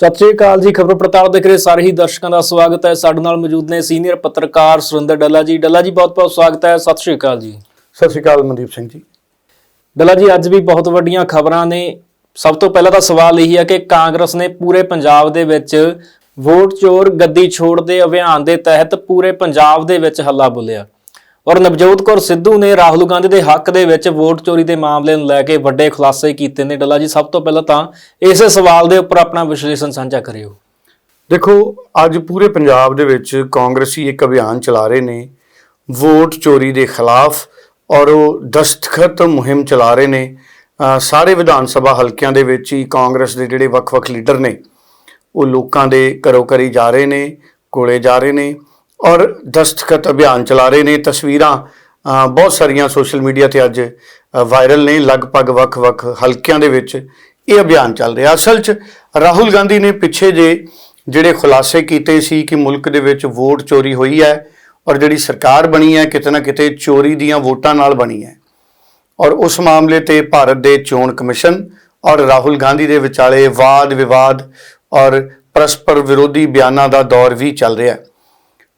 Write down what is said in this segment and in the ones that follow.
ਸਤਿ ਸ਼੍ਰੀ ਅਕਾਲ ਜੀ ਖਬਰ ਪ੍ਰਤਾਪ ਦੇਖ ਰਹੇ ਸਾਰੇ ਹੀ ਦਰਸ਼ਕਾਂ ਦਾ ਸਵਾਗਤ ਹੈ। ਸਾਡੇ ਨਾਲ ਮੌਜੂਦ ਨੇ ਸੀਨੀਅਰ ਪੱਤਰਕਾਰ ਸੁਰਿੰਦਰ ਡੱਲਾ ਜੀ। ਡੱਲਾ ਜੀ ਬਹੁਤ-ਬਹੁਤ ਸਵਾਗਤ ਹੈ। ਸਤਿ ਸ਼੍ਰੀ ਅਕਾਲ ਜੀ। ਸਤਿ ਸ਼੍ਰੀ ਅਕਾਲ ਮਨਦੀਪ ਸਿੰਘ ਜੀ। ਡੱਲਾ ਜੀ ਅੱਜ ਵੀ ਬਹੁਤ ਵੱਡੀਆਂ ਖਬਰਾਂ ਨੇ। ਸਭ ਤੋਂ ਪਹਿਲਾਂ ਤਾਂ ਸਵਾਲ ਇਹੀ ਹੈ ਕਿ ਕਾਂਗਰਸ ਨੇ ਪੂਰੇ ਪੰਜਾਬ ਦੇ ਵਿੱਚ ਵੋਟ ਚੋਰ ਗੱਦੀ ਛੋੜ ਦੇ ਅਭਿਆਨ ਦੇ ਤਹਿਤ ਪੂਰੇ ਪੰਜਾਬ ਦੇ ਵਿੱਚ ਹੱਲਾ ਬੋਲਿਆ। ਔਰ ਨਵਜੋਤ ਕੌਰ ਸਿੱਧੂ ਨੇ ਰਾਹੁਲ ਗਾਂਧੀ ਦੇ ਹੱਕ ਦੇ ਵਿੱਚ ਵੋਟ ਚੋਰੀ ਦੇ ਮਾਮਲੇ ਨੂੰ ਲੈ ਕੇ ਵੱਡੇ ਖੁਲਾਸੇ ਕੀਤੇ ਨੇ। ਡੱਲਾ ਜੀ, ਸਭ ਤੋਂ ਪਹਿਲਾਂ ਤਾਂ ਇਸੇ ਸਵਾਲ ਦੇ ਉੱਪਰ ਆਪਣਾ ਵਿਸ਼ਲੇਸ਼ਣ ਸਾਂਝਾ ਕਰਿਓ। ਦੇਖੋ, ਅੱਜ ਪੂਰੇ ਪੰਜਾਬ ਦੇ ਵਿੱਚ ਕਾਂਗਰਸੀ ਇੱਕ ਅਭਿਆਨ ਚਲਾ ਰਹੇ ਨੇ। ਵੋਟ ਚੋਰੀ ਦੇ ਖਿਲਾਫ ਔਰ ਉਹ ਦਸਤਖਤ ਮੁਹਿੰਮ ਚਲਾ ਰਹੇ ਨੇ। ਸਾਰੇ ਵਿਧਾਨ ਸਭਾ ਹਲਕਿਆਂ ਦੇ ਵਿੱਚ ਹੀ ਕਾਂਗਰਸ ਦੇ ਜਿਹੜੇ ਵੱਖ-ਵੱਖ ਲੀਡਰ ਨੇ, ਉਹ ਲੋਕਾਂ ਦੇ ਘਰੋਂ ਘਰੀ ਜਾ ਰਹੇ ਨੇ, ਕੋਲੇ ਜਾ ਰਹੇ ਨੇ। ਔਰ ਦਸਤਖਤ ਅਭਿਆਨ ਚਲਾ ਰਹੇ ਨੇ, ਤਸਵੀਰਾਂ ਬਹੁਤ ਸਾਰੀਆਂ ਸੋਸ਼ਲ ਮੀਡੀਆ ਤੇ ਅੱਜ ਵਾਇਰਲ ਨੇ ਲਗਭਗ ਵੱਖ-ਵੱਖ ਹਲਕਿਆਂ ਦੇ ਵਿੱਚ ਇਹ ਅਭਿਆਨ ਚੱਲ ਰਿਹਾ। ਅਸਲ 'ਚ ਰਾਹੁਲ ਗਾਂਧੀ ਨੇ ਪਿੱਛੇ ਜੇ ਜਿਹੜੇ ਖੁਲਾਸੇ ਕੀਤੇ ਸੀ ਕਿ ਮੁਲਕ ਦੇ ਵਿੱਚ ਵੋਟ ਚੋਰੀ ਹੋਈ ਹੈ ਔਰ ਜਿਹੜੀ ਸਰਕਾਰ ਬਣੀ ਹੈ, ਕਿਤੇ ਨਾ ਕਿਤੇ ਚੋਰੀ ਦੀਆਂ ਵੋਟਾਂ ਨਾਲ ਬਣੀ ਹੈ। ਔਰ ਉਸ ਮਾਮਲੇ ਤੇ ਭਾਰਤ ਦੇ ਚੋਣ ਕਮਿਸ਼ਨ ਔਰ ਰਾਹੁਲ ਗਾਂਧੀ ਦੇ ਵਿਚਾਲੇ ਵਾਦ ਵਿਵਾਦ ਔਰ ਪਰਸਪਰ ਵਿਰੋਧੀ ਬਿਆਨਾਂ ਦਾ ਦੌਰ ਵੀ ਚੱਲ ਰਿਹਾ ਹੈ।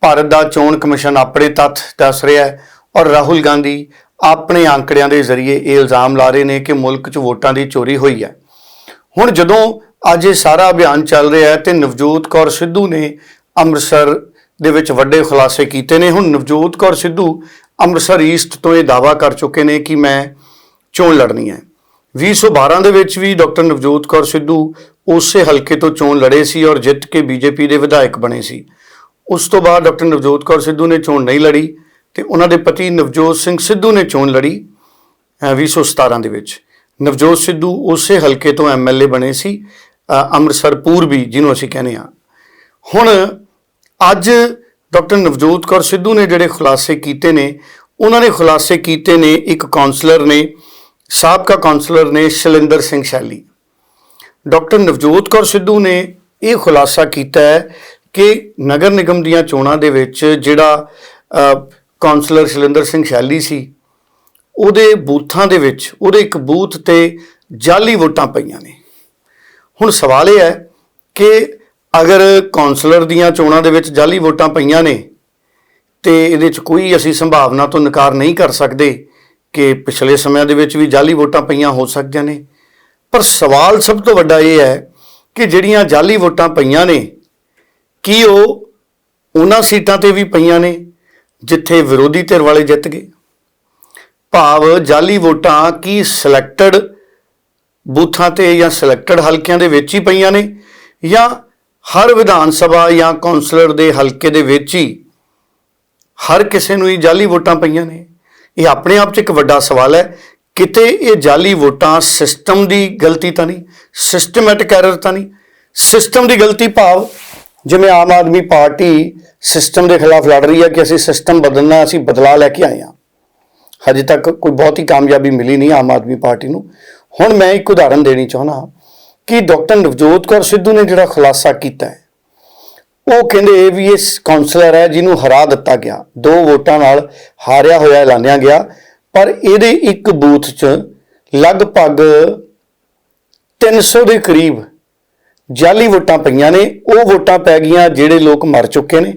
ਭਾਰਤ ਦਾ ਚੋਣ ਕਮਿਸ਼ਨ ਆਪਣੇ ਤੱਥ ਦੱਸ ਰਿਹਾ ਹੈ ਔਰ ਰਾਹੁਲ ਗਾਂਧੀ ਆਪਣੇ ਅੰਕੜਿਆਂ ਦੇ ਜ਼ਰੀਏ ਇਹ ਇਲਜ਼ਾਮ ਲਾ ਰਹੇ ਨੇ ਕਿ ਮੁਲਕ 'ਚ ਵੋਟਾਂ ਦੀ ਚੋਰੀ ਹੋਈ ਹੈ। ਹੁਣ ਜਦੋਂ ਅੱਜ ਇਹ ਸਾਰਾ ਅਭਿਆਨ ਚੱਲ ਰਿਹਾ ਹੈ ਤੇ ਨਵਜੋਤ ਕੌਰ ਸਿੱਧੂ ਨੇ ਅੰਮ੍ਰਿਤਸਰ ਦੇ ਵਿੱਚ ਵੱਡੇ ਖੁਲਾਸੇ ਕੀਤੇ ਨੇ, ਹੁਣ ਨਵਜੋਤ ਕੌਰ ਸਿੱਧੂ ਅੰਮ੍ਰਿਤਸਰ ਈਸਟ ਤੋਂ ਇਹ ਦਾਵਾ ਕਰ ਚੁੱਕੇ ਨੇ ਕਿ ਮੈਂ ਚੋਣ ਲੜਨੀ ਹੈ। 2012 ਦੇ ਵਿੱਚ ਵੀ ਡਾਕਟਰ ਨਵਜੋਤ ਕੌਰ ਸਿੱਧੂ ਉਸੇ ਹਲਕੇ ਤੋਂ ਚੋਣ ਲੜੇ ਸੀ ਔਰ ਜਿੱਤ ਕੇ ਬੀਜੇਪੀ ਦੇ ਵਿਧਾਇਕ ਬਣੇ ਸੀ। ਉਸ ਤੋਂ ਬਾਅਦ ਡਾਕਟਰ ਨਵਜੋਤ ਕੌਰ ਸਿੱਧੂ ਨੇ ਚੋਣ ਨਹੀਂ ਲੜੀ ਤੇ ਉਹਨਾਂ ਦੇ ਪਤੀ ਨਵਜੋਤ ਸਿੰਘ ਸਿੱਧੂ ਨੇ ਚੋਣ ਲੜੀ, ਅਹ 2017 ਦੇ ਵਿੱਚ। ਨਵਜੋਤ ਸਿੱਧੂ ਉਸੇ ਹਲਕੇ ਤੋਂ ਐਮਐਲਏ ਬਣੇ ਸੀ ਅੰਮ੍ਰਿਤਸਰ ਪੂਰਬੀ, ਜਿਹਨੂੰ ਅਸੀਂ ਕਹਿੰਦੇ ਆ ਹੁਣ ਅੱਜ ਡਾਕਟਰ ਨਵਜੋਤ ਕੌਰ ਸਿੱਧੂ ਨੇ ਜਿਹੜੇ ਖੁਲਾਸੇ ਕੀਤੇ ਨੇ, ਉਹਨਾਂ ਨੇ ਖੁਲਾਸੇ ਕੀਤੇ ਨੇ ਇੱਕ ਕਾਉਂਸਲਰ ਨੇ, ਸਾਬਕਾ ਕਾਉਂਸਲਰ ਨੇ ਸ਼ਲਿੰਦਰ ਸਿੰਘ ਸ਼ੈਲੀ। ਡਾਕਟਰ ਨਵਜੋਤ ਕੌਰ ਸਿੱਧੂ ਨੇ ਇਹ ਖੁਲਾਸਾ ਕੀਤਾ ਹੈ ਕਿ ਨਗਰ ਨਿਗਮ ਦੀਆਂ ਚੋਣਾਂ ਦੇ ਵਿੱਚ ਜਿਹੜਾ ਅਹ, ਕਾਉਂਸਲਰ ਸ਼ਲਿੰਦਰ ਸਿੰਘ ਸ਼ੈਲੀ ਸੀ ਉਹਦੇ ਬੂਥਾਂ ਦੇ ਵਿੱਚ ਉਹਦੇ ਇੱਕ ਬੂਥ ਤੇ ਜਾਲੀ ਵੋਟਾਂ ਪਈਆਂ ਨੇ। ਹੁਣ ਸਵਾਲ ਇਹ ਹੈ ਕਿ ਅਗਰ ਕਾਉਂਸਲਰ ਦੀਆਂ ਚੋਣਾਂ ਦੇ ਵਿੱਚ ਜਾਲੀ ਵੋਟਾਂ ਪਈਆਂ ਨੇ ਤੇ ਇਹਦੇ 'ਚ ਕੋਈ ਅਸੀਂ ਸੰਭਾਵਨਾ ਤੋਂ ਇਨਕਾਰ ਨਹੀਂ ਕਰ ਸਕਦੇ ਕਿ ਪਿਛਲੇ ਸਮਿਆਂ ਦੇ ਵਿੱਚ ਵੀ ਜਾਲੀ ਵੋਟਾਂ ਪਈਆਂ ਹੋ ਸਕਦੀਆਂ ਨੇ। ਪਰ ਸਵਾਲ ਸਭ ਤੋਂ ਵੱਡਾ ਇਹ ਹੈ ਕਿ ਜਿਹੜੀਆਂ ਜਾਲੀ ਵੋਟਾਂ ਪਈਆਂ ਨੇ ਕੀ ਉਹ ਉਹਨਾਂ ਸੀਟਾਂ ਤੇ ਵੀ ਪਈਆਂ ਨੇ ਜਿੱਥੇ ਵਿਰੋਧੀ ਧਿਰ ਵਾਲੇ ਜਿੱਤ ਗਏ? ਭਾਵ ਜਾਲੀ ਵੋਟਾਂ ਕੀ ਸਿਲੈਕਟਡ ਬੂਥਾਂ ਤੇ ਜਾਂ ਸਿਲੈਕਟਡ ਹਲਕਿਆਂ ਦੇ ਵਿੱਚ ਹੀ ਪਈਆਂ ਨੇ ਜਾਂ ਹਰ ਵਿਧਾਨ ਸਭਾ ਜਾਂ ਕੌਂਸਲਰ ਦੇ ਹਲਕੇ ਦੇ ਵਿੱਚ ਹੀ ਹਰ ਕਿਸੇ ਨੂੰ ਹੀ ਜਾਲੀ ਵੋਟਾਂ ਪਈਆਂ ਨੇ? ਇਹ ਆਪਣੇ ਆਪ 'ਚ ਇੱਕ ਵੱਡਾ ਸਵਾਲ ਹੈ। ਕਿਤੇ ਇਹ ਜਾਲੀ ਵੋਟਾਂ ਸਿਸਟਮ ਦੀ ਗਲਤੀ ਤਾਂ ਨਹੀਂ ਸਿਸਟਮੈਟਿਕ ਐਰਰ ਤਾਂ ਨਹੀਂ ਸਿਸਟਮ ਦੀ ਗਲਤੀ ਭਾਵ ਜਿਵੇਂ ਆਮ ਆਦਮੀ ਪਾਰਟੀ ਸਿਸਟਮ ਦੇ ਖਿਲਾਫ ਲੜ ਰਹੀ ਹੈ ਕਿ ਅਸੀਂ ਸਿਸਟਮ ਬਦਲਣਾ, ਅਸੀਂ ਬਦਲਾ ਲੈ ਕੇ ਆਏ ਹਾਂ। ਹਜੇ ਤੱਕ ਕੋਈ ਬਹੁਤੀ ਕਾਮਯਾਬੀ ਮਿਲੀ ਨਹੀਂ ਆਮ ਆਦਮੀ ਪਾਰਟੀ ਨੂੰ। ਹੁਣ ਮੈਂ ਇੱਕ ਉਦਾਹਰਨ ਦੇਣੀ ਚਾਹੁੰਦਾ ਕਿ ਡਾਕਟਰ ਨਵਜੋਤ ਕੌਰ ਸਿੱਧੂ ਨੇ ਜਿਹੜਾ ਖੁਲਾਸਾ ਕੀਤਾ ਹੈ, ਉਹ ਕਹਿੰਦੇ ਵੀ ਇਹ ਕਾਉਂਸਲਰ ਹੈ ਜਿਹਨੂੰ ਹਰਾ ਦਿੱਤਾ ਗਿਆ। ਦੋ ਵੋਟਾਂ ਨਾਲ ਹਾਰਿਆ ਹੋਇਆ ਐਲਾਨਿਆ ਗਿਆ, ਪਰ ਇਹਦੇ ਇੱਕ ਬੂਥ 'ਚ ਲਗਭਗ 300 ਦੇ ਕਰੀਬ ਜਾਲੀ ਵੋਟਾਂ ਪਈਆਂ ਨੇ, ਉਹ ਵੋਟਾਂ ਪੈ ਗਈਆਂ ਜਿਹੜੇ ਲੋਕ ਮਰ ਚੁੱਕੇ ਨੇ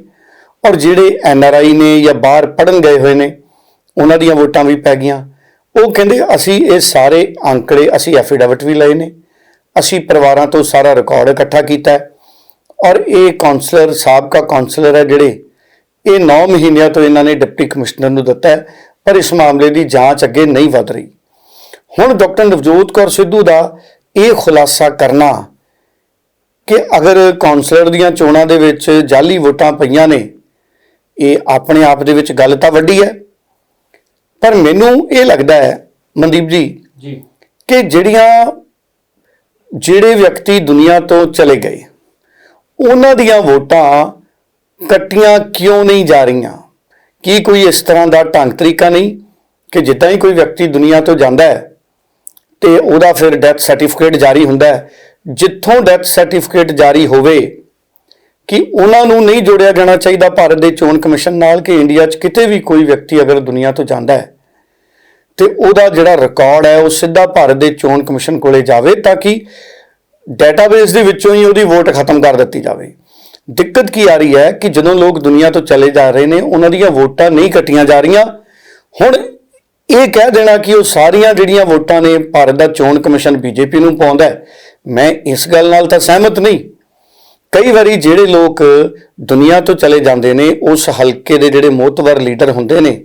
ਔਰ ਜਿਹੜੇ ਐਨ ਆਰ ਆਈ ਨੇ ਜਾਂ ਬਾਹਰ ਪੜਨ ਗਏ ਹੋਏ ਨੇ, ਉਹਨਾਂ ਦੀਆਂ ਵੋਟਾਂ ਵੀ ਪੈ ਗਈਆਂ। ਉਹ ਕਹਿੰਦੇ ਅਸੀਂ ਇਹ ਸਾਰੇ ਅੰਕੜੇ, ਅਸੀਂ ਐਫੀਡੇਵਿਟ ਵੀ ਲਏ ਨੇ, ਅਸੀਂ ਪਰਿਵਾਰਾਂ ਤੋਂ ਸਾਰਾ ਰਿਕਾਰਡ ਇਕੱਠਾ ਕੀਤਾ ਔਰ ਇਹ ਕਾਉਂਸਲਰ ਸਾਬਕਾ ਕਾਉਂਸਲਰ ਹੈ ਜਿਹੜੇ, ਇਹ 9 ਮਹੀਨਿਆਂ ਤੋਂ ਇਹਨਾਂ ਨੇ ਡਿਪਟੀ ਕਮਿਸ਼ਨਰ ਨੂੰ ਦਿੱਤਾ ਹੈ, ਪਰ ਇਸ ਮਾਮਲੇ ਦੀ ਜਾਂਚ ਅੱਗੇ ਨਹੀਂ ਵਧ ਰਹੀ। ਹੁਣ ਡਾਕਟਰ ਨਵਜੋਤ ਕੌਰ ਸਿੱਧੂ ਦਾ ਇਹ ਖੁਲਾਸਾ ਕਰਨਾ ਕਿ ਅਗਰ ਕਾਉਂਸਲਰ ਦੀਆਂ ਚੋਣਾਂ ਦੇ ਵਿੱਚ ਜਾਲੀ ਵੋਟਾਂ ਪਈਆਂ ਨੇ ਇਹ ਆਪਣੇ ਆਪ ਦੇ ਵਿੱਚ ਗੱਲ ਤਾਂ ਵੱਡੀ ਹੈ। ਪਰ ਮੈਨੂੰ ਇਹ ਲੱਗਦਾ ਹੈ ਮਨਦੀਪ ਜੀ ਜੀ। ਕਿ ਜਿਹੜੀਆਂ ਜਿਹੜੇ ਵਿਅਕਤੀ ਦੁਨੀਆ ਤੋਂ ਚਲੇ ਗਏ ਉਹਨਾਂ ਦੀਆਂ ਵੋਟਾਂ ਕੱਟੀਆਂ ਕਿਉਂ ਨਹੀਂ ਜਾ ਰਹੀਆਂ? ਕੀ ਕੋਈ ਇਸ ਤਰ੍ਹਾਂ ਦਾ ਢੰਗ ਤਰੀਕਾ ਨਹੀਂ ਕਿ ਜਿੱਦਾਂ ਹੀ ਕੋਈ ਵਿਅਕਤੀ ਦੁਨੀਆ ਤੋਂ ਜਾਂਦਾ ਹੈ ਤੇ ਉਹਦਾ ਫਿਰ ਡੈਥ ਸਰਟੀਫਿਕੇਟ ਜਾਰੀ ਹੁੰਦਾ ਹੈ ਜਿੱਥੋਂ ਡੈਥ ਸਰਟੀਫਿਕੇਟ ਜਾਰੀ ਹੋਵੇ, ਕਿ ਉਹਨਾਂ ਨੂੰ ਨਹੀਂ ਜੋੜਿਆ ਜਾਣਾ ਚਾਹੀਦਾ, ਭਾਰਤ ਦੇ ਚੋਣ ਕਮਿਸ਼ਨ ਨਾਲ ਕਿ ਇੰਡੀਆ 'ਚ ਕਿਤੇ ਵੀ ਕੋਈ ਵਿਅਕਤੀ ਅਗਰ ਦੁਨੀਆ ਤੋਂ ਜਾਂਦਾ ਹੈ, ਤੇ ਉਹਦਾ ਜਿਹੜਾ ਰਿਕਾਰਡ ਹੈ, ਉਹ ਸਿੱਧਾ ਭਾਰਤ ਦੇ ਚੋਣ ਕਮਿਸ਼ਨ ਕੋਲੇ ਜਾਵੇ ਤਾਂ ਕਿ ਡਾਟਾਬੇਸ ਦੇ ਵਿੱਚੋਂ ਹੀ ਉਹਦੀ ਵੋਟ ਖਤਮ ਕਰ ਦਿੱਤੀ ਜਾਵੇ। ਦਿੱਕਤ ਕੀ ਆ ਰਹੀ ਹੈ ਕਿ ਜਦੋਂ ਲੋਕ ਦੁਨੀਆ ਤੋਂ ਚਲੇ ਜਾ ਰਹੇ ਨੇ, ਉਹਨਾਂ ਦੀਆਂ ਵੋਟਾਂ ਨਹੀਂ ਕੱਟੀਆਂ ਜਾ ਰਹੀਆਂ। ਹੁਣ ਇਹ ਕਹਿ ਦੇਣਾ ਕਿ ਉਹ ਸਾਰੀਆਂ ਜਿਹੜੀਆਂ ਵੋਟਾਂ ਨੇ ਭਾਰਤ ਦਾ ਚੋਣ ਕਮਿਸ਼ਨ ਬੀਜੇਪੀ ਨੂੰ ਪਾਉਂਦਾ ਹੈ ਮੈਂ ਇਸ ਗੱਲ ਨਾਲ ਤਾਂ ਸਹਿਮਤ ਨਹੀਂ। ਕਈ ਵਾਰੀ ਜਿਹੜੇ ਲੋਕ ਦੁਨੀਆ ਤੋਂ ਚਲੇ ਜਾਂਦੇ ਨੇ, ਉਸ ਹਲਕੇ ਦੇ ਜਿਹੜੇ ਮੋਤਵਰ ਲੀਡਰ ਹੁੰਦੇ ਨੇ,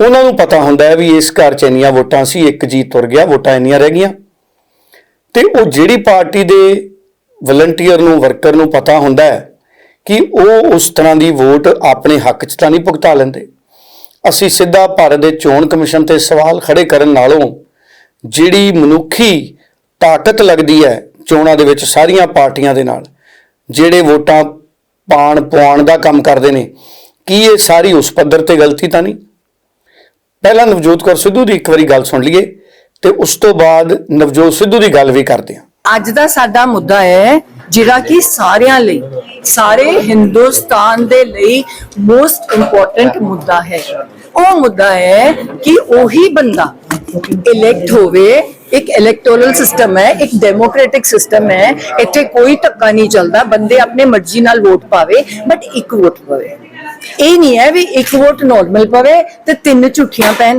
ਉਹਨਾਂ ਨੂੰ ਪਤਾ ਹੁੰਦਾ ਹੈ ਵੀ ਇਸ ਘਰ 'ਚ ਇੰਨੀਆਂ ਵੋਟਾਂ ਸੀ, ਇੱਕ ਜੀ ਤੁਰ ਗਿਆ, ਵੋਟਾਂ ਇੰਨੀਆਂ ਰਹਿ ਗਈਆਂ। ਤੇ ਉਹ ਜਿਹੜੀ ਪਾਰਟੀ ਦੇ ਵਲੰਟੀਅਰ ਨੂੰ, ਵਰਕਰ ਨੂੰ ਪਤਾ ਹੁੰਦਾ ਹੈ ਕਿ ਉਹ ਉਸ ਤਰ੍ਹਾਂ ਦੀ ਵੋਟ ਆਪਣੇ ਹੱਕ 'ਚ ਤਾਂ ਨਹੀਂ ਭੁਗਤਾ ਲੈਂਦੇ। ਅਸੀਂ ਸਿੱਧਾ ਭਾਰਤ ਦੇ ਚੋਣ ਕਮਿਸ਼ਨ ਤੇ ਸਵਾਲ ਖੜੇ ਕਰਨ ਨਾਲੋਂ ਜਿਹੜੀ ਮਨੁੱਖੀ ਤਾਕਤ ਲੱਗਦੀ ਹੈ ਚੋਣਾਂ ਦੇ ਵਿੱਚ ਸਾਰੀਆਂ ਪਾਰਟੀਆਂ ਦੇ ਨਾਲ, ਜਿਹੜੇ ਵੋਟਾਂ ਪਾਣ ਪਵਾਉਣ ਦਾ ਕੰਮ ਕਰਦੇ ਨੇ, ਕੀ ਇਹ ਸਾਰੀ ਉਸ ਪੱਧਰ ਤੇ ਗਲਤੀ ਤਾਂ ਨਹੀਂ? ਪਹਿਲਾਂ ਨਵਜੋਤ ਕੌਰ ਸਿੱਧੂ ਦੀ ਇੱਕ ਵਾਰੀ ਗੱਲ ਸੁਣ ਲਈਏ ਤੇ ਉਸ ਤੋਂ ਬਾਅਦ ਨਵਜੋਤ ਸਿੱਧੂ ਦੀ ਗੱਲ ਵੀ ਕਰਦੇ ਹਾਂ। ਅੱਜ ਦਾ ਸਾਡਾ ਮੁੱਦਾ ਹੈ ਜਿਹੜਾ ਕਿ ਸਾਰਿਆਂ ਲਈ, ਸਾਰੇ ਹਿੰਦੁਸਤਾਨ ਦੇ ਲਈ ਮੋਸਟ ਇੰਪੋਰਟੈਂਟ ਮੁੱਦਾ ਹੈ। ਉਹ ਮੁੱਦਾ ਹੈ ਕਿ ਉਹੀ ਬੰਦਾ ਇਲੈਕਟ ਹੋਵੇ ਇੱਕ ਇਲੈਕਟੋਰਲ ਸਿਸਟਮ ਹੈ, ਇੱਕ ਡੈਮੋਕ੍ਰੈਟਿਕ ਸਿਸਟਮ ਹੈ, ਇੱਥੇ ਕੋਈ ਧੱਕਾ ਨਹੀਂ ਚੱਲਦਾ, ਬੰਦੇ ਆਪਣੇ ਮਰਜ਼ੀ ਨਾਲ ਵੋਟ ਪਾਵੇ ਬਟ ਇੱਕ ਵੋਟ ਪਵੇ। ਇਹ ਨਹੀਂ ਹੈ ਵੀ ਇੱਕ ਵੋਟ ਨਾਰਮਲ ਪਵੇ ਤੇ ਤਿੰਨ ਝੂਠੀਆਂ ਪੈਣ।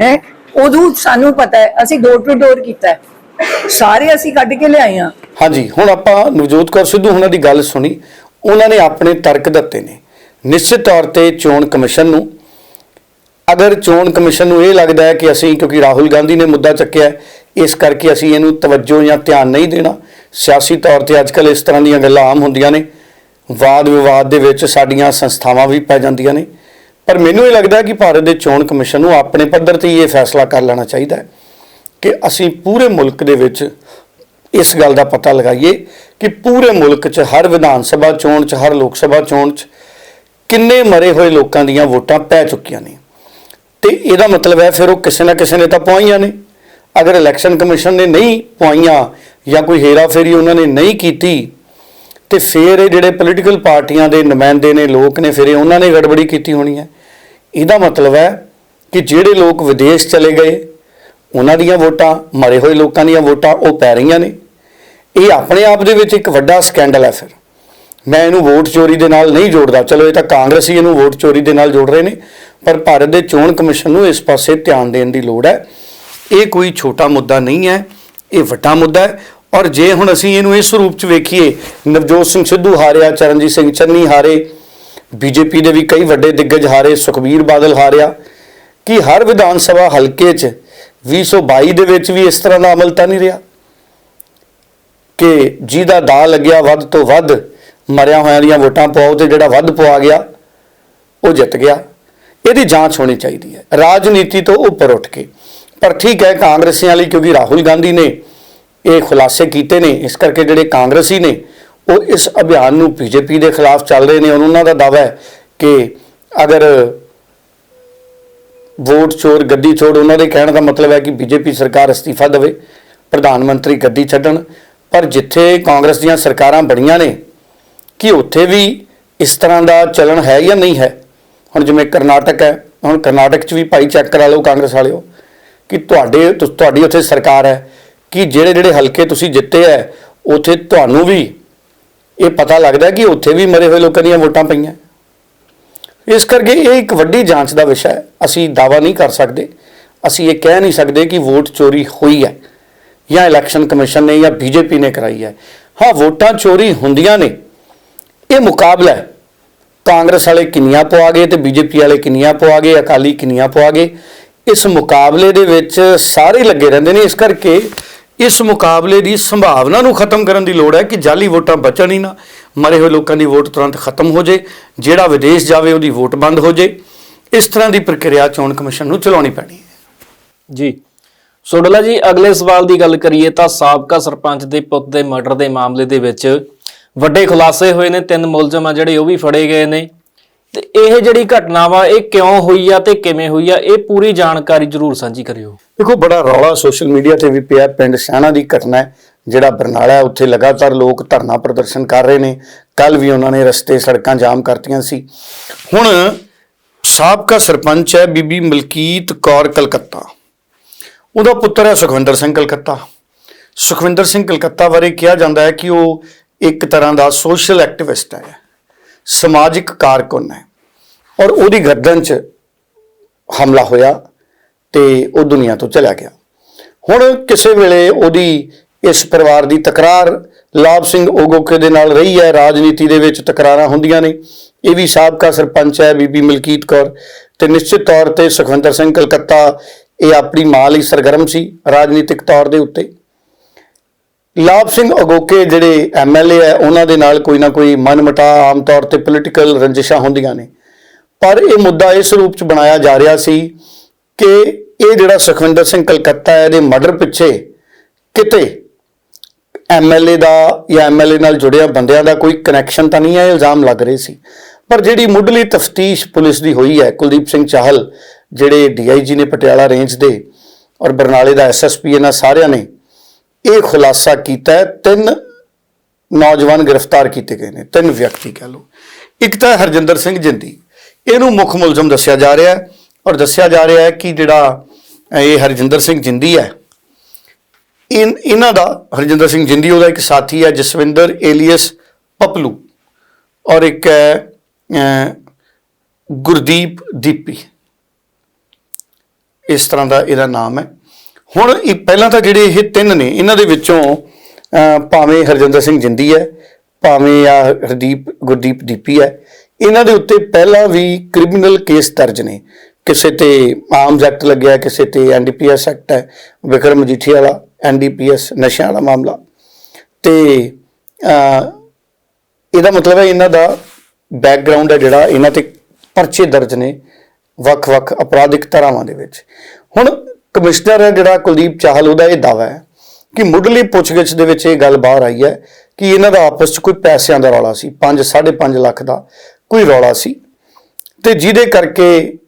ਹੈ। ਉਦੋਂ ਸਾਨੂੰ ਪਤਾ ਹੈ, ਅਸੀਂ ਡੋਰ ਟੂ ਡੋਰ ਕੀਤਾ ਹੈ। ਸਾਰੇ ਅਸੀਂ ਕੱਢ ਕੇ ਲਿਆਏ ਆ ਹਾਂਜੀ, ਹੁਣ ਆਪਾਂ ਨਵਜੋਤ ਕੌਰ ਸਿੱਧੂ ਉਹਨਾਂ ਦੀ ਗੱਲ ਸੁਣੀ। ਉਹਨਾਂ ਨੇ ਆਪਣੇ ਤਰਕ ਦਿੱਤੇ ਨੇ। ਨਿਸ਼ਚਿਤ ਤੌਰ ਤੇ ਚੋਣ ਕਮਿਸ਼ਨ ਨੂੰ, ਅਗਰ ਚੋਣ ਕਮਿਸ਼ਨ ਨੂੰ ਇਹ ਲੱਗਦਾ ਹੈ ਕਿ ਅਸੀਂ, ਕਿਉਂਕਿ ਰਾਹੁਲ ਗਾਂਧੀ ਨੇ ਮੁੱਦਾ ਚੱਕਿਆ ਇਸ ਕਰਕੇ ਅਸੀਂ ਇਹਨੂੰ ਤਵੱਜੋ ਜਾਂ ਧਿਆਨ ਨਹੀਂ ਦੇਣਾ। ਸਿਆਸੀ ਤੌਰ ਤੇ ਅੱਜਕੱਲ ਇਸ ਤਰ੍ਹਾਂ ਦੀਆਂ ਗੱਲਾਂ ਆਮ ਹੁੰਦੀਆਂ ਨੇ। ਵਾਦ ਵਿਵਾਦ ਦੇ ਵਿੱਚ ਸਾਡੀਆਂ ਸੰਸਥਾਵਾਂ ਵੀ ਪੈ ਜਾਂਦੀਆਂ ਨੇ। ਪਰ ਮੈਨੂੰ ਇਹ ਲੱਗਦਾ ਕਿ ਭਾਰਤ ਦੇ ਚੋਣ ਕਮਿਸ਼ਨ ਨੂੰ ਆਪਣੇ ਪੱਧਰ ਤੇ ਹੀ ਇਹ ਫੈਸਲਾ ਕਰ ਲੈਣਾ ਚਾਹੀਦਾ ਹੈ ਕਿ ਅਸੀਂ ਪੂਰੇ ਮੁਲਕ ਦੇ ਵਿੱਚ ਇਸ ਗੱਲ ਦਾ ਪਤਾ ਲਗਾਈਏ ਕਿ ਪੂਰੇ ਮੁਲਕ 'ਚ ਹਰ ਵਿਧਾਨ ਸਭਾ ਚੋਣ 'ਚ, ਹਰ ਲੋਕ ਸਭਾ ਚੋਣ 'ਚ ਕਿੰਨੇ ਮਰੇ ਹੋਏ ਲੋਕਾਂ ਦੀਆਂ ਵੋਟਾਂ ਪੈ ਚੁੱਕੀਆਂ ਨੇ। ਤੇ ਇਹਦਾ ਮਤਲਬ ਹੈ ਫਿਰ ਉਹ ਕਿਸੇ ਨਾ ਕਿਸੇ ਨੇ ਤਾਂ ਪਵਾਈਆਂ ਨੇ। ਅਗਰ ਇਲੈਕਸ਼ਨ ਕਮਿਸ਼ਨ ਨੇ ਨਹੀਂ ਪਵਾਈਆਂ ਜਾਂ ਕੋਈ ਹੇਰਾ ਫੇਰੀ ਉਹਨਾਂ ਨੇ ਨਹੀਂ ਕੀਤੀ, ਤੇ ਫਿਰ ਇਹ ਜਿਹੜੇ ਪੋਲੀਟੀਕਲ ਪਾਰਟੀਆਂ ਦੇ ਨੁਮਾਇੰਦੇ ਨੇ, ਲੋਕ ਨੇ, ਫਿਰ ਇਹ ਉਹਨਾਂ ਨੇ ਗੜਬੜੀ ਕੀਤੀ ਹੋਣੀ ਹੈ। ਇਹਦਾ ਮਤਲਬ ਹੈ ਕਿ ਜਿਹੜੇ ਲੋਕ ਵਿਦੇਸ਼ ਚਲੇ ਗਏ, ਉਹਨਾਂ ਦੀਆਂ ਵੋਟਾਂ, ਮਰੇ ਹੋਏ ਲੋਕਾਂ ਦੀਆਂ ਵੋਟਾਂ, ਉਹ ਪੈ ਰਹੀਆਂ ਨੇ। ਇਹ ਆਪਣੇ ਆਪ ਦੇ ਵਿੱਚ ਇੱਕ ਵੱਡਾ ਸਕੈਂਡਲ ਹੈ ਫਿਰ। ਮੈਂ ਇਹਨੂੰ ਵੋਟ ਚੋਰੀ ਦੇ ਨਾਲ ਨਹੀਂ ਜੋੜਦਾ। ਚਲੋ, ਇਹ ਤਾਂ ਕਾਂਗਰਸੀ ਇਹਨੂੰ ਵੋਟ ਚੋਰੀ ਦੇ ਨਾਲ ਜੋੜ ਰਹੇ ਨੇ, ਪਰ ਭਾਰਤ ਦੇ ਚੋਣ ਕਮਿਸ਼ਨ ਨੂੰ ਇਸ ਪਾਸੇ ਧਿਆਨ ਦੇਣ ਦੀ ਲੋੜ ਹੈ। ਇਹ ਕੋਈ ਛੋਟਾ ਮੁੱਦਾ ਨਹੀਂ ਹੈ, ਇਹ ਵੱਡਾ ਮੁੱਦਾ ਹੈ। ਔਰ ਜੇ ਹੁਣ ਅਸੀਂ ਇਹਨੂੰ ਇਸ ਰੂਪ 'ਚ ਵੇਖੀਏ, ਨਵਜੋਤ ਸਿੰਘ ਸਿੱਧੂ ਹਾਰਿਆ, ਚਰਨਜੀਤ ਸਿੰਘ ਚੰਨੀ ਹਾਰੇ ਬੀਜੇਪੀ ਦੇ ਵੀ ਕਈ ਵੱਡੇ ਦਿੱਗਜ ਹਾਰੇ, ਸੁਖਬੀਰ ਬਾਦਲ ਹਾਰਿਆ, ਕਿ ਹਰ ਵਿਧਾਨ ਸਭਾ ਹਲਕੇ 'ਚ 2022 ਦੇ ਵਿੱਚ ਵੀ ਇਸ ਤਰ੍ਹਾਂ ਦਾ ਅਮਲ ਤਾਂ ਨਹੀਂ ਰਿਹਾ? ਕਿ ਜਿਹਦਾ ਦਾ ਲੱਗਿਆ ਵੱਧ ਤੋਂ ਵੱਧ, ਮਰਿਆ ਹੋਇਆਂ ਦੀਆਂ ਵੋਟਾਂ ਪਾਓ ਤੇ ਜਿਹੜਾ ਵੱਧ ਪਵਾ ਗਿਆ, ਉਹ ਜਿੱਤ ਗਿਆ। ਇਹਦੀ ਜਾਂਚ ਹੋਣੀ ਚਾਹੀਦੀ ਹੈ। ਰਾਜਨੀਤੀ ਤੋਂ ਉੱਪਰ ਉੱਠ ਕੇ। ਪਰ ਠੀਕ ਹੈ ਕਾਂਗਰਸੀਆਂ ਲਈ ਕਿਉਂਕਿ ਰਾਹੁਲ ਗਾਂਧੀ ਨੇ ਇਹ ਖੁਲਾਸੇ ਕੀਤੇ ਨੇ, ਇਸ ਕਰਕੇ ਜਿਹੜੇ ਕਾਂਗਰਸੀ ਨੇ ਉਹ ਇਸ ਅਭਿਆਨ ਨੂੰ ਬੀਜੇਪੀ ਦੇ ਖਿਲਾਫ ਚੱਲ ਰਹੇ ਨੇ ਔਰ ਉਹਨਾਂ ਦਾ ਦਾਅਵਾ ਹੈ ਕਿ ਅਗਰ ਵੋਟ ਚੋਰ, ਗੱਡੀ ਛੋੜ ਉਹਨਾਂ ਦੇ ਕਹਿਣ ਦਾ ਮਤਲਬ ਹੈ ਕਿ ਬੀਜੇਪੀ ਸਰਕਾਰ ਅਸਤੀਫਾ ਦੇਵੇ, ਪ੍ਰਧਾਨ ਮੰਤਰੀ ਗੱਡੀ ਛੱਡਣ, ਪਰ ਜਿੱਥੇ ਕਾਂਗਰਸ ਦੀਆਂ ਸਰਕਾਰਾਂ ਬਣੀਆਂ ਨੇ, ਕਿ ਉੱਥੇ ਵੀ ਇਸ ਤਰ੍ਹਾਂ ਦਾ ਚਲਣ ਹੈ ਜਾਂ ਨਹੀਂ ਹੈ? ਹੁਣ ਜਿਵੇਂ ਕਰਨਾਟਕ ਹੈ, ਹੁਣ ਕਰਨਾਟਕ 'ਚ ਵੀ ਭਾਈ ਚੈੱਕ ਕਰਾ ਲਓ ਕਾਂਗਰਸ ਵਾਲਿਓ, ਕਿ ਤੁਹਾਡੇ ਤੁ- ਤੁਹਾਡੀ ਉੱਥੇ ਸਰਕਾਰ ਹੈ, ਕਿ ਜਿਹੜੇ ਜਿਹੜੇ ਹਲਕੇ ਤੁਸੀਂ ਜਿੱਤੇ ਹੈ, ਉੱਥੇ ਤੁਹਾਨੂੰ ਵੀ ਇਹ ਪਤਾ ਲੱਗਦਾ ਕਿ ਉੱਥੇ ਵੀ ਮਰੇ ਹੋਏ ਲੋਕਾਂ ਦੀਆਂ ਵੋਟਾਂ ਪਈਆਂ। ਇਸ ਕਰਕੇ ਇਹ ਇੱਕ ਵੱਡੀ ਜਾਂਚ ਦਾ ਵਿਸ਼ਾ ਹੈ। ਅਸੀਂ ਦਾਵਾ ਨਹੀਂ ਕਰ ਸਕਦੇ। ਅਸੀਂ ਇਹ ਕਹਿ ਨਹੀਂ ਸਕਦੇ ਕਿ ਵੋਟ ਚੋਰੀ ਹੋਈ ਹੈ ਜਾਂ ਇਲੈਕਸ਼ਨ ਕਮਿਸ਼ਨ ਨੇ ਜਾਂ ਬੀਜੇਪੀ ਨੇ ਕਰਾਈ ਹੈ। ਹਾਂ, ਵੋਟਾਂ ਚੋਰੀ ਹੁੰਦੀਆਂ ਨੇ। ਇਹ ਮੁਕਾਬਲਾ ਹੈ। ਕਾਂਗਰਸ ਵਾਲੇ ਕਿੰਨੀਆਂ ਪਵਾ ਗਏ ਤੇ ਬੀਜੇਪੀ ਵਾਲੇ ਕਿੰਨੀਆਂ ਪਵਾ ਗਏ, ਅਕਾਲੀ ਕਿੰਨੀਆਂ ਪਵਾ ਗਏ। ਇਸ ਮੁਕਾਬਲੇ ਦੇ ਵਿੱਚ ਸਾਰੇ ਲੱਗੇ ਰਹਿੰਦੇ ਨੇ। ਇਸ ਕਰਕੇ ਇਸ ਮੁਕਾਬਲੇ ਦੀ ਸੰਭਾਵਨਾ ਨੂੰ ਖਤਮ ਕਰਨ ਦੀ ਲੋੜ ਹੈ ਕਿ ਜਾਲੀ ਵੋਟਾਂ ਬਚਣ ਹੀ ਨਾ, ਮਰੇ ਹੋਏ ਲੋਕਾਂ ਦੀ ਵੋਟ ਤੁਰੰਤ ਖਤਮ ਹੋ ਜੇ, ਜਿਹੜਾ ਵਿਦੇਸ਼ ਜਾਵੇ ਉਹਦੀ ਵੋਟ ਬੰਦ ਹੋ ਜੇ। ਇਸ ਤਰ੍ਹਾਂ ਦੀ ਪ੍ਰਕਿਰਿਆ ਚੋਣ ਕਮਿਸ਼ਨ ਨੂੰ ਚਲਾਉਣੀ ਪੈਣੀ ਹੈ। ਜੀ। ਸੋਡਲਾ ਜੀ, ਅਗਲੇ ਸਵਾਲ ਦੀ ਗੱਲ ਕਰੀਏ ਤਾਂ ਸਾਬਕਾ ਸਰਪੰਚ ਦੇ ਪੁੱਤ ਦੇ ਮਰਡਰ ਦੇ ਮਾਮਲੇ ਦੇ ਵਿੱਚ ਵੱਡੇ ਖੁਲਾਸੇ ਹੋਏ ਨੇ, ਤਿੰਨ ਮੁਲਜ਼ਮ ਆ ਜਿਹੜੇ ਉਹ ਵੀ ਫੜੇ ਗਏ ਨੇ। ਤੇ ਇਹ ਜਿਹੜੀ ਘਟਨਾ ਵਾ, ਇਹ ਕਿਉਂ ਹੋਈ ਆ ਤੇ ਕਿਵੇਂ ਹੋਈ ਆ, ਇਹ ਪੂਰੀ ਜਾਣਕਾਰੀ ਜ਼ਰੂਰ ਸਾਂਝੀ ਕਰਿਓ। ਦੇਖੋ, ਬੜਾ ਰੌਲਾ ਸੋਸ਼ਲ ਮੀਡੀਆ ਤੇ ਵੀ ਪਿਆ, ਪਿੰਡ ਸਿਆਣਾ ਦੀ ਘਟਨਾ ਹੈ, ਜਿਹੜਾ ਬਰਨਾਲਾ ਉੱਥੇ ਲਗਾਤਾਰ ਲੋਕ ਧਰਨਾ ਪ੍ਰਦਰਸ਼ਨ ਕਰ ਰਹੇ ਨੇ। ਕੱਲ ਵੀ ਉਹਨਾਂ ਨੇ ਰਸਤੇ, ਸੜਕਾਂ ਜਾਮ ਕਰਤੀਆਂ ਸੀ। ਹੁਣ ਸਾਬਕਾ ਸਰਪੰਚ ਹੈ ਬੀਬੀ ਮਲਕੀਤ ਕੌਰ ਕਲਕੱਤਾ। ਉਹਦਾ ਪੁੱਤਰ ਹੈ ਸੁਖਵਿੰਦਰ ਸਿੰਘ ਕਲਕੱਤਾ। ਸੁਖਵਿੰਦਰ ਸਿੰਘ ਕਲਕੱਤਾ ਬਾਰੇ ਕਿਹਾ ਜਾਂਦਾ ਹੈ ਕਿ ਉਹ ਇੱਕ ਤਰ੍ਹਾਂ ਦਾ ਸੋਸ਼ਲ ਐਕਟਿਵਿਸਟ ਹੈ। ਸਮਾਜਿਕ ਕਾਰਕੁਨ ਹੈ। ਔਰ ਉਹਦੀ ਗਰਦਨ 'ਚ ਹਮਲਾ ਹੋਇਆ ਤੇ ਉਹ ਦੁਨੀਆ ਤੋਂ ਚਲਾ ਗਿਆ। ਹੁਣ ਕਿਸੇ ਵੇਲੇ ਉਹਦੀ ਇਸ ਪਰਿਵਾਰ ਦੀ ਤਕਰਾਰ ਲਾਭ ਸਿੰਘ ਓਗੋਕੇ ਦੇ ਨਾਲ ਰਹੀ ਹੈ। ਰਾਜਨੀਤੀ ਦੇ ਵਿੱਚ ਤਕਰਾਰਾਂ ਹੁੰਦੀਆਂ ਨੇ। ਇਹ ਵੀ ਸਾਬਕਾ ਸਰਪੰਚ ਹੈ ਬੀਬੀ ਮਲਕੀਤ ਕੌਰ ਤੇ ਨਿਸ਼ਚਿਤ ਤੌਰ ਤੇ ਸੁਖਵਿੰਦਰ ਸਿੰਘ ਕਲਕੱਤਾ, ਇਹ ਆਪਣੀ ਮਾਂ ਲਈ ਸਰਗਰਮ ਸੀ ਰਾਜਨੀਤਿਕ ਤੌਰ ਦੇ ਉੱਤੇ। ਲਾਭ ਸਿੰਘ ਅਗੋਕੇ ਜਿਹੜੇ ਐਮਐਲਏ ਹੈ, ਉਹਨਾਂ ਦੇ ਨਾਲ ਕੋਈ ਨਾ ਕੋਈ ਮਨਮਟਾ ਆਮ ਤੌਰ ਤੇ ਪੋਲੀਟੀਕਲ ਰੰਜਿਸ਼ਾਂ ਹੁੰਦੀਆਂ ਨੇ। ਪਰ ਇਹ ਮੁੱਦਾ ਇਸ ਰੂਪ ਚ ਬਣਾਇਆ ਜਾ ਰਿਹਾ ਸੀ ਕਿ ਇਹ ਜਿਹੜਾ ਸੁਖਵਿੰਦਰ ਸਿੰਘ ਕਲਕੱਤਾ ਹੈ, ਇਹਦੇ ਮਰਡਰ ਪਿੱਛੇ ਕਿਤੇ ਐਮਐਲਏ ਦਾ ਜਾਂ ਐਮਐਲਏ ਨਾਲ ਜੁੜਿਆ ਬੰਦਿਆਂ ਦਾ ਕੋਈ ਕਨੈਕਸ਼ਨ ਤਾਂ ਨਹੀਂ ਹੈ ਇਲਜ਼ਾਮ ਲੱਗ ਰਹੇ ਸੀ। ਪਰ ਜਿਹੜੀ ਮੁੱਢਲੀ ਤਫਤੀਸ਼ ਪੁਲਿਸ ਦੀ ਹੋਈ ਹੈ, ਕੁਲਦੀਪ ਸਿੰਘ ਚਾਹਲ, ਜਿਹੜੇ ਡੀਆਈਜੀ ਨੇ ਪਟਿਆਲਾ ਰੇਂਜ ਦੇ ਔਰ ਬਰਨਾਲੇ ਦਾ ਐਸਐਸਪੀ ਇਹਨਾਂ ਸਾਰਿਆਂ ਨੇ ਇਹ ਖੁਲਾਸਾ ਕੀਤਾ ਹੈ, ਤਿੰਨ ਨੌਜਵਾਨ ਗ੍ਰਿਫਤਾਰ ਕੀਤੇ ਗਏ ਨੇ, ਤਿੰਨ ਵਿਅਕਤੀ ਕਹ ਲਓ। ਇੱਕ ਤਾਂ ਹਰਜਿੰਦਰ ਸਿੰਘ ਜਿੰਦੀ, ਇਹਨੂੰ ਮੁੱਖ ਮੁਲਜ਼ਮ ਦੱਸਿਆ ਜਾ ਰਿਹਾ ਹੈ ਔਰ ਦੱਸਿਆ ਜਾ ਰਿਹਾ ਹੈ ਕਿ ਜਿਹੜਾ ਇਹ ਹਰਜਿੰਦਰ ਸਿੰਘ ਜਿੰਦੀ ਹੈ, ਇਨ, ਇਹਨਾਂ ਦਾ, ਹਰਜਿੰਦਰ ਸਿੰਘ ਜਿੰਦੀ ਉਹਦਾ ਇੱਕ ਸਾਥੀ ਹੈ, ਜਸਵਿੰਦਰ ਏਲੀਅਸ ਪਪਲੂ ਔਰ ਇੱਕ ਹੈ ਗੁਰਦੀਪ ਦੀਪੀ। ਇਸ ਤਰ੍ਹਾਂ ਦਾ ਇਹਦਾ ਨਾਮ ਹੈ। ਹੁਣ ਇਹ ਪਹਿਲਾਂ ਤਾਂ ਜਿਹੜੇ ਇਹ ਤਿੰਨ ਨੇ, ਇਹਨਾਂ ਦੇ ਵਿੱਚੋਂ ਭਾਵੇਂ ਹਰਜਿੰਦਰ ਸਿੰਘ ਜਿੰਦੀ ਹੈ, ਭਾਵੇਂ ਆ ਹਰਦੀਪ, ਗੁਰਦੀਪ ਦੀਪੀ ਹੈ, ਇਹਨਾਂ ਦੇ ਉੱਤੇ ਪਹਿਲਾਂ ਵੀ ਕ੍ਰਿਮੀਨਲ ਕੇਸ ਦਰਜ ਨੇ। ਕਿਸੇ ਤੇ ਆਰਮਸ ਐਕਟ ਲੱਗਿਆ, ਕਿਸੇ ਤੇ ਐਨਡੀਪੀਐਸ ਐਕਟ ਹੈ, ਵਿਕਰਮ ਮਜੀਠੀਆ ਵਾਲਾ ਐਨਡੀਪੀਐਸ ਨਸ਼ਿਆਂ ਵਾਲਾ ਮਾਮਲਾ। ਤੇ ਇਹਦਾ ਮਤਲਬ ਹੈ ਇਹਨਾਂ ਦਾ ਬੈਕਗ੍ਰਾਉਂਡ ਹੈ ਜਿਹੜਾ ਇਹਨਾਂ ਤੇ ਪਰਚੇ ਦਰਜ ਨੇ ਵੱਖ-ਵੱਖ ਅਪਰਾਧਿਕ ਧਾਰਾਵਾਂ ਦੇ ਵਿੱਚ। ਹੁਣ ਕਮਿਸ਼ਨਰ ਹੈ ਜਿਹੜਾ ਕੁਲਦੀਪ ਚਾਹਲ, ਉਹਦਾ ਇਹ ਦਾਵਾ ਹੈ ਕਿ ਮੁੱਢਲੀ ਪੁੱਛਗਿੱਛ ਦੇ ਵਿੱਚ ਇਹ ਗੱਲ ਬਾਹਰ ਆਈ ਹੈ ਕਿ ਇਹਨਾਂ ਦਾ ਆਪਸ 'ਚ ਕੋਈ ਪੈਸਿਆਂ ਦਾ ਰੌਲਾ ਸੀ 5 5.5 ਲੱਖ ਦਾ ਕੋਈ ਰੌਲਾ ਸੀ ਤੇ ਜਿਹਦੇ ਕਰਕੇ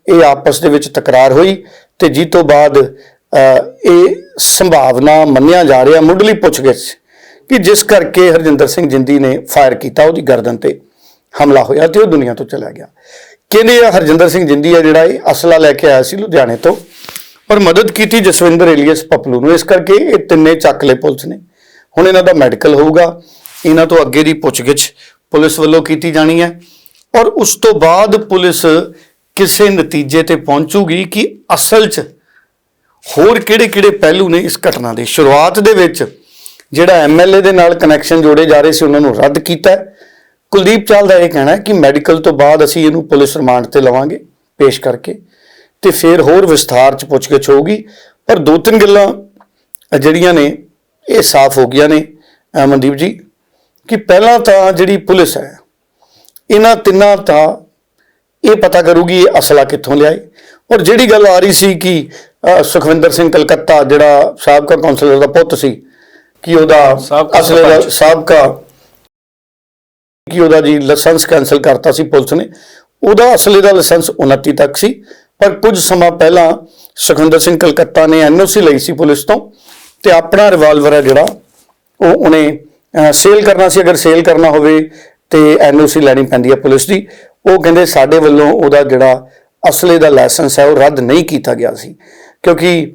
ਇਹ ਆਪਸ ਦੇ ਵਿੱਚ ਤਕਰਾਰ ਹੋਈ ਤੇ ਜਿਸ ਤੋਂ ਬਾਅਦ ਇਹ ਸੰਭਾਵਨਾ ਮੰਨਿਆ ਜਾ ਰਿਹਾ ਮੁੱਢਲੀ ਪੁੱਛਗਿੱਛ ਕਿ ਜਿਸ ਕਰਕੇ ਹਰਜਿੰਦਰ ਸਿੰਘ ਜਿੰਦੀ ਨੇ ਫਾਇਰ ਕੀਤਾ, ਉਹਦੀ ਗਰਦਨ ਤੇ ਹਮਲਾ ਹੋਇਆ ਤੇ ਉਹ ਦੁਨੀਆ ਤੋਂ ਚਲਾ ਗਿਆ। ਕਹਿੰਦੇ ਆ ਹਰਜਿੰਦਰ ਸਿੰਘ ਜਿੰਦੀ ਆ ਜਿਹੜਾ ਇਹ ਅਸਲਾ ਲੈ ਕੇ ਆਇਆ ਸੀ ਲੁਧਿਆਣੇ ਤੋਂ। ਪਰ ਮਦਦ ਕੀਤੀ ਜਸਵਿੰਦਰ ਏਲੀਅਸ ਪਪਲੂ ਨੂੰ। ਇਸ ਕਰਕੇ ਇਹ ਤਿੰਨੇ ਚੱਕ ਲਏ ਪੁਲਿਸ ਨੇ। ਹੁਣ ਇਹਨਾਂ ਦਾ ਮੈਡੀਕਲ ਹੋਊਗਾ। ਇਹਨਾਂ ਤੋਂ ਅੱਗੇ ਦੀ ਪੁੱਛਗਿੱਛ ਪੁਲਿਸ ਵੱਲੋਂ ਕੀਤੀ ਜਾਣੀ ਹੈ। ਔਰ ਉਸ ਤੋਂ ਬਾਅਦ ਪੁਲਿਸ ਕਿਸੇ ਨਤੀਜੇ ਤੇ ਪਹੁੰਚੂਗੀ ਕਿ ਅਸਲ 'ਚ ਹੋਰ ਕਿਹੜੇ-ਕਿਹੜੇ ਪਹਿਲੂ ਨੇ ਇਸ ਘਟਨਾ ਦੇ। ਸ਼ੁਰੂਆਤ ਦੇ ਵਿੱਚ ਜਿਹੜਾ ਐਮਐਲਏ ਦੇ ਨਾਲ ਕਨੈਕਸ਼ਨ ਜੋੜੇ ਜਾ ਰਹੇ ਸੀ, ਉਹਨਾਂ ਨੂੰ ਰੱਦ ਕੀਤਾ ਕੁਲਦੀਪ ਚਾਲ ਦਾ ਇਹ ਕਹਿਣਾ ਹੈ ਕਿ ਮੈਡੀਕਲ ਤੋਂ ਬਾਅਦ ਅਸੀਂ ਇਹਨੂੰ ਪੁਲਿਸ ਰਿਮਾਂਡ ਤੇ ਲਵਾਂਗੇ, ਪੇਸ਼ ਕਰਕੇ। ਤੇ ਫਿਰ ਹੋਰ ਵਿਸਥਾਰ ਚ ਪੁੱਛਗਿੱਛ ਹੋਊਗੀ ਪਰ ਦੋ ਤਿੰਨ ਗੱਲਾਂ ਜਿਹੜੀਆਂ ਨੇ ਇਹ ਸਾਫ਼ ਹੋ ਗਈਆਂ ਨੇ ਅ, ਮਨਦੀਪ ਜੀ ਕਿ ਪਹਿਲਾਂ ਤਾਂ ਜਿਹੜੀ ਪੁਲਿਸ ਹੈ ਇਹਨਾਂ ਤਿੰਨਾਂ ਤਾਂ ਇਹ ਪਤਾ ਕਰੂਗੀ ਇਹ ਅਸਲਾ ਕਿੱਥੋਂ ਲਿਆਏ। ਔਰ ਜਿਹੜੀ ਗੱਲ ਆ ਰਹੀ ਸੀ ਕਿ ਸੁਖਵਿੰਦਰ ਸਿੰਘ ਕਲਕੱਤਾ ਜਿਹੜਾ ਸਾਬਕਾ ਕੌਂਸਲਰ ਦਾ ਪੁੱਤ ਸੀ ਕਿ ਉਹਦਾ ਸਾਬਕਾ ਅਸਲੇ ਦਾ। ਸਾਬਕਾ ਕਿ ਉਹਦਾ ਜੀ ਲਾਇਸੈਂਸ ਕੈਨਸਲ ਕਰਤਾ ਸੀ ਪੁਲਿਸ ਨੇ ਉਹਦਾ ਅਸਲੇ ਦਾ ਲਾਇਸੈਂਸ 29 ਤੱਕ ਸੀ। ਪਰ ਕੁਝ ਸਮਾਂ ਪਹਿਲਾਂ ਸੁਖਿੰਦਰ ਸਿੰਘ ਕਲਕੱਤਾ ਨੇ ਐਨਓਸੀ ਲਈ ਸੀ ਪੁਲਿਸ ਤੋਂ ਤੇ ਆਪਣਾ ਰਿਵਾਲਵਰ ਹੈ ਜਿਹੜਾ, ਉਹ ਉਹਨੇ ਸੇਲ ਕਰਨਾ ਸੀ। ਅਗਰ ਸੇਲ ਕਰਨਾ ਹੋਵੇ ਤੇ ਐਨਓਸੀ ਲੈਣੀ ਪੈਂਦੀ ਹੈ ਪੁਲਿਸ ਦੀ। ਉਹ ਕਹਿੰਦੇ ਸਾਡੇ ਵੱਲੋਂ ਉਹਦਾ ਜਿਹੜਾ ਅਸਲੇ ਦਾ ਲਾਇਸੈਂਸ ਹੈ, ਉਹ ਰੱਦ ਨਹੀਂ ਕੀਤਾ ਗਿਆ ਸੀ। ਕਿਉਂਕਿ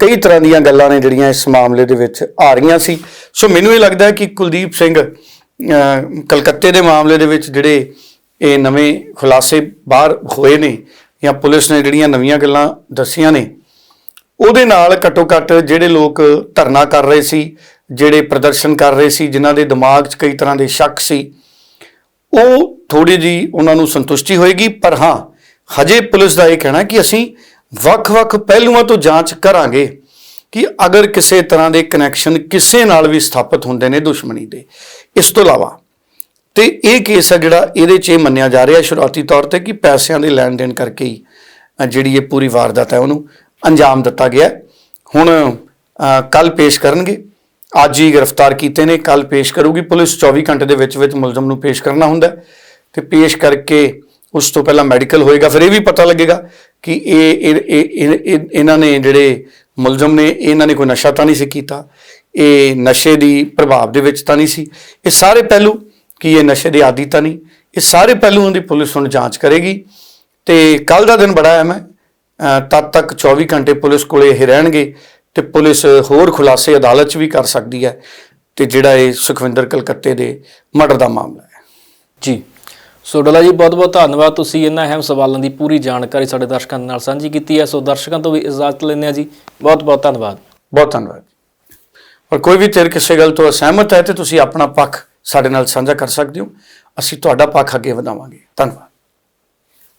ਕਈ ਤਰ੍ਹਾਂ ਦੀਆਂ ਗੱਲਾਂ ਨੇ ਜਿਹੜੀਆਂ ਇਸ ਮਾਮਲੇ ਦੇ ਵਿੱਚ ਆ ਰਹੀਆਂ ਸੀ। ਸੋ ਮੈਨੂੰ ਇਹ ਲੱਗਦਾ ਹੈ ਕਿ ਕੁਲਦੀਪ ਸਿੰਘ ਕਲਕੱਤੇ ਦੇ ਮਾਮਲੇ ਦੇ ਵਿੱਚ ਜਿਹੜੇ ਇਹ ਨਵੇਂ ਖੁਲਾਸੇ ਬਾਹਰ ਹੋਏ ਨੇ ਜਾਂ ਪੁਲਿਸ ਨੇ ਜਿਹੜੀਆਂ ਨਵੀਆਂ ਗੱਲਾਂ ਦੱਸੀਆਂ ਨੇ, ਉਹਦੇ ਨਾਲ ਘੱਟੋ ਘੱਟ ਜਿਹੜੇ ਲੋਕ ਧਰਨਾ ਕਰ ਰਹੇ ਸੀ, ਜਿਹੜੇ ਪ੍ਰਦਰਸ਼ਨ ਕਰ ਰਹੇ ਸੀ, ਜਿਨ੍ਹਾਂ ਦੇ ਦਿਮਾਗ 'ਚ ਕਈ ਤਰ੍ਹਾਂ ਦੇ ਸ਼ੱਕ ਸੀ, ਉਹ ਥੋੜੀ ਜੀ ਉਹਨਾਂ ਨੂੰ ਸੰਤੁਸ਼ਟੀ ਹੋਏਗੀ। ਪਰ ਹਾਂ, ਹਜੇ ਪੁਲਿਸ ਦਾ ਇਹ ਕਹਿਣਾ ਕਿ ਅਸੀਂ ਵੱਖ-ਵੱਖ ਪਹਿਲੂਆਂ ਤੋਂ ਜਾਂਚ ਕਰਾਂਗੇ ਕਿ ਅਗਰ ਕਿਸੇ ਤਰ੍ਹਾਂ ਦੇ ਕਨੈਕਸ਼ਨ ਕਿਸੇ ਨਾਲ ਵੀ ਸਥਾਪਿਤ ਹੁੰਦੇ ਨੇ ਦੁਸ਼ਮਣੀ ਦੇ। ਇਸ ਤੋਂ ਇਲਾਵਾ ਤੇ ਇਹ ਕੇਸ ਹੈ ਜਿਹੜਾ ਇਹਦੇ 'ਚ ਇਹ ਮੰਨਿਆ ਜਾ ਰਿਹਾ ਸ਼ੁਰੂਆਤੀ ਤੌਰ ਤੇ ਕਿ ਪੈਸਿਆਂ ਦੇ ਲੈਣ ਦੇਣ ਕਰਕੇ ਹੀ ਜਿਹੜੀ ਇਹ ਪੂਰੀ ਵਾਰਦਾਤ ਹੈ ਉਹਨੂੰ ਅੰਜਾਮ ਦਿੱਤਾ ਗਿਆ। ਹੁਣ ਕੱਲ ਪੇਸ਼ ਕਰਨਗੇ। ਅੱਜ ਹੀ ਗ੍ਰਿਫਤਾਰ ਕੀਤੇ ਨੇ ਕੱਲ ਪੇਸ਼ ਕਰੂਗੀ ਪੁਲਿਸ। 24 ਘੰਟੇ ਦੇ ਵਿੱਚ ਵਿੱਚ ਮੁਲਜ਼ਮ ਨੂੰ ਪੇਸ਼ ਕਰਨਾ ਹੁੰਦਾ ਹੈ ਤੇ ਪੇਸ਼ ਕਰਕੇ ਉਸ ਤੋਂ ਪਹਿਲਾਂ ਮੈਡੀਕਲ ਹੋਏਗਾ। ਫਿਰ ਇਹ ਵੀ ਪਤਾ ਲੱਗੇਗਾ ਕਿ ਇਹ- ਇਹ- ਇਹਨਾਂ ਨੇ ਜਿਹੜੇ ਮੁਲਜ਼ਮ ਨੇ, ਇਹਨਾਂ ਨੇ ਕੋਈ ਨਸ਼ਾ ਤਾਂ ਨਹੀਂ ਸੀ ਕੀਤਾ। ਇਹ ਨਸ਼ੇ ਦੀ ਪ੍ਰਭਾਵ ਦੇ ਵਿੱਚ ਤਾਂ ਨਹੀਂ ਸੀ। ਇਹ ਸਾਰੇ ਪਹਿਲੂ ਕਿ ਇਹ ਨਸ਼ੇ ਦੇ ਆਦੀ ਤਾਂ ਨਹੀਂ ਇਹ ਸਾਰੇ ਪਹਿਲੂਆਂ ਦੀ ਪੁਲਿਸ ਹੁਣ ਜਾਂਚ ਕਰੇਗੀ। ਤੇ ਕੱਲ ਦਾ ਦਿਨ ਬੜਾ ਹੈ। ਤਦ ਤੱਕ 24 ਘੰਟੇ ਪੁਲਿਸ ਕੋਲੇ ਇਹ ਰਹਿਣਗੇ ਤੇ ਪੁਲਿਸ ਹੋਰ ਖੁਲਾਸੇ ਅਦਾਲਤ 'ਚ ਵੀ ਕਰ ਸਕਦੀ ਹੈ ਤੇ ਜਿਹੜਾ ਇਹ ਸੁਖਵਿੰਦਰ ਕਲਕੱਤੇ ਦੇ ਮਰਡਰ ਦਾ ਮਾਮਲਾ ਹੈ। ਜੀ। ਸੋ ਡੋਲਾ ਜੀ ਬਹੁਤ ਬਹੁਤ ਧੰਨਵਾਦ। ਤੁਸੀਂ ਇਹਨਾਂ ਅਹਿਮ ਸਵਾਲਾਂ ਦੀ ਪੂਰੀ ਜਾਣਕਾਰੀ ਸਾਡੇ ਦਰਸ਼ਕਾਂ ਨਾਲ ਸਾਂਝੀ ਕੀਤੀ ਹੈ। ਸੋ ਦਰਸ਼ਕਾਂ ਤੋਂ ਵੀ ਇਜਾਜ਼ਤ ਲੈਂਦੇ ਹਾਂ ਜੀ। ਬਹੁਤ ਬਹੁਤ ਧੰਨਵਾਦ। ਬਹੁਤ ਧੰਨਵਾਦ। ਔਰ ਕੋਈ ਵੀ ਤੇਰ ਕਿਸੇ ਗੱਲ ਤੋਂ ਅਸਹਿਮਤ ਹੈ ਤੇ ਤੁਸੀਂ ਆਪਣਾ ਪੱਖ ਸਾਡੇ ਨਾਲ ਸਾਂਝਾ ਕਰ ਸਕਦੇ ਹੋ। ਅਸੀਂ ਤੁਹਾਡਾ ਪੱਖ ਅੱਗੇ ਵਧਾਵਾਂਗੇ। ਧੰਨਵਾਦ।